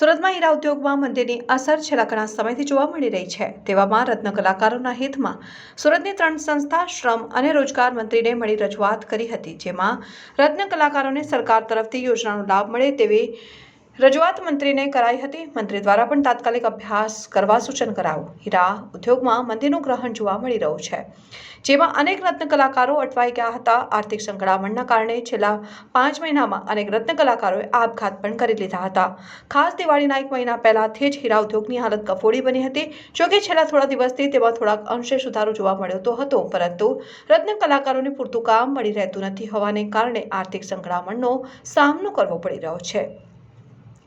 સુરતમાં હીરા ઉદ્યોગમાં મંદીની અસર છેલ્લા ઘણા સમયથી જોવા મળી રહી છે. તેવામાં રત્ન કલાકારોના હિતમાં સુરતની ત્રણ સંસ્થા, શ્રમ અને રોજગાર મંત્રીને મળી રજૂઆત કરી હતી, જેમાં રત્ન કલાકારોને સરકાર તરફથી યોજનાનો લાભ મળે તેવી રજૂઆત મંત્રીને કરાઈ હતી. મંત્રી દ્વારા પણ તાત્કાલિક અભ્યાસ કરવા સૂચન કરાયું. હીરા ઉદ્યોગમાં મંદીનું ગ્રહણ જોવા મળી રહ્યું છે. જેમાં અનેક રત્ન કલાકારો અટવાઈ ગયા હતા. આર્થિક સંકળામણના કારણે છેલ્લા પાંચ મહિનામાં અનેક રત્ન કલાકારોએ આપઘાત પણ કરી લીધા હતા. ખાસ દિવાળીના એક મહિના પહેલાથી જ હીરા ઉદ્યોગની હાલત કફોડી બની હતી. જોકે છેલ્લા થોડા દિવસથી તેમાં થોડાક અંશે સુધારો જોવા મળ્યો હતો. પરંતુ રત્ન કલાકારોને પૂરતું કામ મળી રહેતું નથી હોવાને કારણે આર્થિક સંકળામણનો સામનો કરવો પડી રહ્યો છે.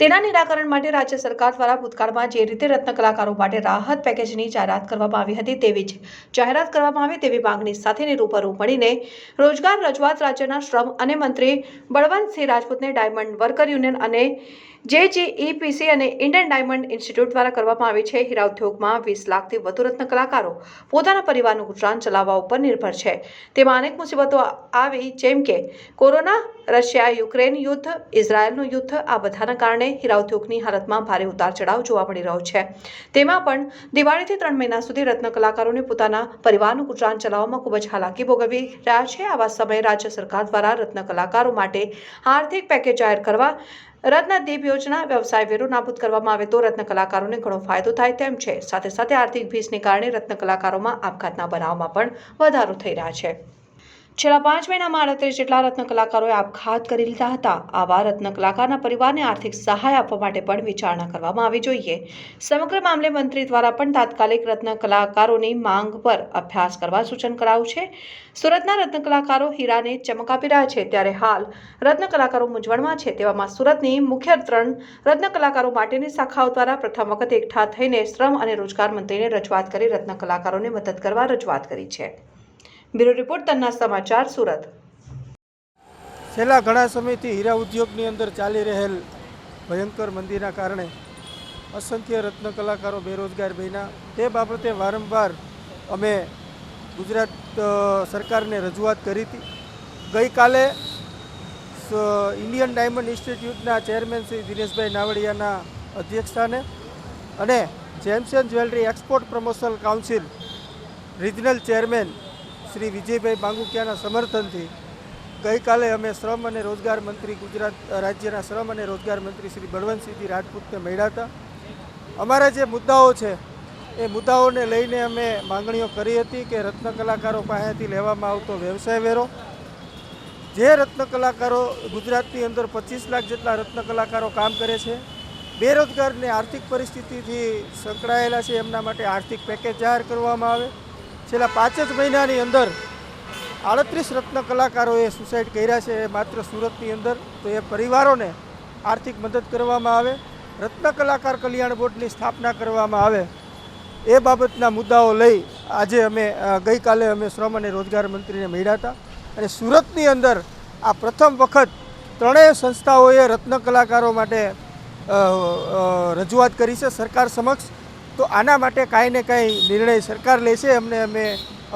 તેના નિરાકરણ માટે રાજ્ય સરકાર દ્વારા ભૂતકાળમાં જે રીતે રત્ન કલાકારો માટે રાહત પેકેજની જાહેરાત કરવામાં આવી હતી તેવી જ જાહેરાત કરવામાં આવે તેવી માંગણી સાથેની રૂબરૂ મળીને રોજગાર રજૂઆત રાજ્યના શ્રમ અને મંત્રી બળવંતસિંહ રાજપૂતને ડાયમંડ વર્કર યુનિયન અને જેજીઈપીસી અને ઇન્ડિયન ડાયમંડ ઇન્સ્ટિટ્યૂટ દ્વારા કરવામાં આવી છે. હીરા ઉદ્યોગમાં વીસ લાખથી વધુ રત્ન કલાકારો પોતાના પરિવારનું ગુજરાન ચલાવવા ઉપર નિર્ભર છે. તેમાં અનેક મુસીબતો આવી, જેમ કે કોરોના, રશિયા, યુક્રેન યુદ્ધ, ઇઝરાયલનું યુદ્ધ, આ બધાના કારણે હીરા ઉદ્યોગની હાલતમાં ભારે ઉતાર ચઢાવ જોવા મળી રહ્યો છે. તેમાં પણ દિવાળીથી ત્રણ મહિના સુધી રત્ન કલાકારોને પોતાના પરિવારનું ગુજરાન ચલાવવામાં ખૂબ જ હાલાકી ભોગવી રહ્યા છે. આવા સમયે રાજ્ય સરકાર દ્વારા રત્ન કલાકારો માટે આર્થિક પેકેજ જાહેર કરવા રત્નદીપ યોજના વ્યવસાય વેરો નાબૂદ કરવામાં આવે તો રત્ન કલાકારોને ઘણો ફાયદો થાય તેમ છે. સાથે સાથે આર્થિક ભીસને કારણે રત્ન કલાકારોમાં આપઘાતના બનાવમાં પણ વધારો થઈ રહ્યા છે. છેલ્લા પાંચ મહિનામાં આડત્રીસ જેટલા રત્ન કલાકારોએ આપઘાત કરી લીધા હતા, આવા રત્ન કલાકારના પરિવારને આર્થિક સહાય આપવા માટે પણ વિચારણા કરવામાં આવી જોઈએ. સમગ્ર મામલે મંત્રી દ્વારા પણ તાત્કાલિક રત્ન કલાકારોની માંગ પર અભ્યાસ કરવા સૂચન કરાયું છે. સુરતના રત્ન કલાકારો હીરાને ચમક આપી રહ્યા છે. ત્યારે હાલ રત્ન કલાકારો મૂંઝવણમાં છે. તેવામાં સુરતની મુખ્ય ત્રણ રત્ન કલાકારો માટેની શાખાઓ દ્વારા પ્રથમ વખત એકઠા થઈને શ્રમ અને રોજગાર મંત્રીને રજૂઆત કરી રત્ન કલાકારોને મદદ કરવા રજૂઆત કરી છે. બ્યુરો રિપોર્ટ તન્ના સમાચાર સુરત. છેલ્લા ઘણા સમયથી હીરા ઉદ્યોગની અંદર ચાલી રહેલ ભયંકર મંદીના કારણે અસંખ્ય રત્ન કલાકારો બેરોજગાર બન્યા. તે બાબતે વારંવાર અમે ગુજરાત સરકારને રજૂઆત કરી હતી. ગઈકાલે ઇન્ડિયન ડાયમંડ ઇન્સ્ટિટ્યૂટના ચેરમેન શ્રી દિનેશભાઈ નાવડિયાના અધ્યક્ષસ્થાને અને gems and jewellery export promotion council regional chairman Shri Vijaybhai બાંગુકિયાના સમર્થનથી ગઈકાલે અમે શ્રમ અને રોજગાર મંત્રી ગુજરાત રાજ્યના શ્રમ અને રોજગાર મંત્રી શ્રી બળવંતસિંહજી રાજપૂતને મળ્યા હતા. અમારા જે મુદ્દાઓ છે, એ મુદ્દાઓને લઈને અમે માંગણીઓ કરી હતી કે રત્ન કલાકારો પાસેથી લેવામાં આવતો વ્યવસાય વેરો, જે રત્ન કલાકારો ગુજરાતની અંદર પચીસ લાખ જેટલા રત્ન કલાકારો કામ કરે છે, બેરોજગારને આર્થિક પરિસ્થિતિથી સંકળાયેલા છે, એમના માટે આર્થિક પેકેજ જાહેર કરવામાં આવે. છેલ્લા પાંચ જ મહિનાની અંદર આડત્રીસ રત્ન કલાકારોએ સુસાઇડ કર્યા છે, એ માત્ર સુરતની અંદર. તો એ પરિવારોને આર્થિક મદદ કરવામાં આવે, રત્ન કલાકાર કલ્યાણ બોર્ડની સ્થાપના કરવામાં આવે, એ બાબતના મુદ્દાઓ લઈ આજે અમે ગઈકાલે અમે શ્રમ અને રોજગાર મંત્રીને મળ્યા હતા. અને સુરતની અંદર આ પ્રથમ વખત ત્રણેય સંસ્થાઓએ રત્ન કલાકારો માટે રજૂઆત કરી છે. સરકાર સમક્ષ તો આના માટે કાંઈ ને કાંઈ નિર્ણય સરકાર લેશે, અમને અમે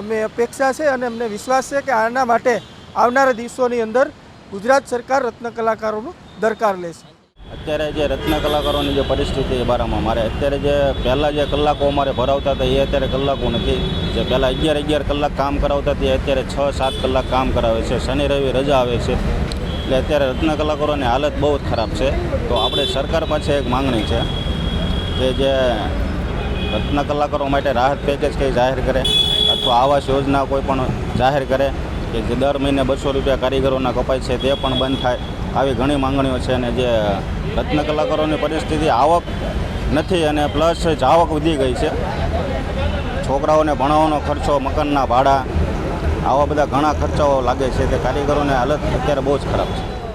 અમે અપેક્ષા છે અને અમને વિશ્વાસ છે કે આના માટે આવનારા દિવસોની અંદર ગુજરાત સરકાર રત્ન કલાકારોનો દરકાર લેશે. અત્યારે જે રત્ન કલાકારોની જે પરિસ્થિતિ એ બારામાં, મારે અત્યારે જે પહેલાં જે કલાકો અમારે ભરાવતા હતા, એ અત્યારે કલાકો નથી. જે પહેલાં અગિયાર અગિયાર કલાક કામ કરાવતા તે અત્યારે છ, સાત કલાક કામ કરાવે છે. શનિ, રવિ રજા આવે છે. એટલે અત્યારે રત્ન કલાકારોની હાલત બહુ જ ખરાબ છે. તો આપણે સરકાર પાસે એક માંગણી છે કે જે રત્ન કલાકારો માટે રાહત પેકેજ કંઈ જાહેર કરે? અથવા આવાસ યોજના કોઈ પણ જાહેર કરે કે જે દર મહિને બસો રૂપિયા કારીગરોના કપાય છે તે પણ બંધ થાય? આવી ઘણી માંગણીઓ છે અને જે રત્ન કલાકારોની પરિસ્થિતિ આવક નથી અને પ્લસ જાવક વધી ગઈ છે. છોકરાઓને ભણાવવાનો ખર્ચો, મકાનના ભાડા, આવા બધા ઘણા ખર્ચાઓ લાગે છે તે કારીગરોને હાલત અત્યારે બહુ જ ખરાબ છે.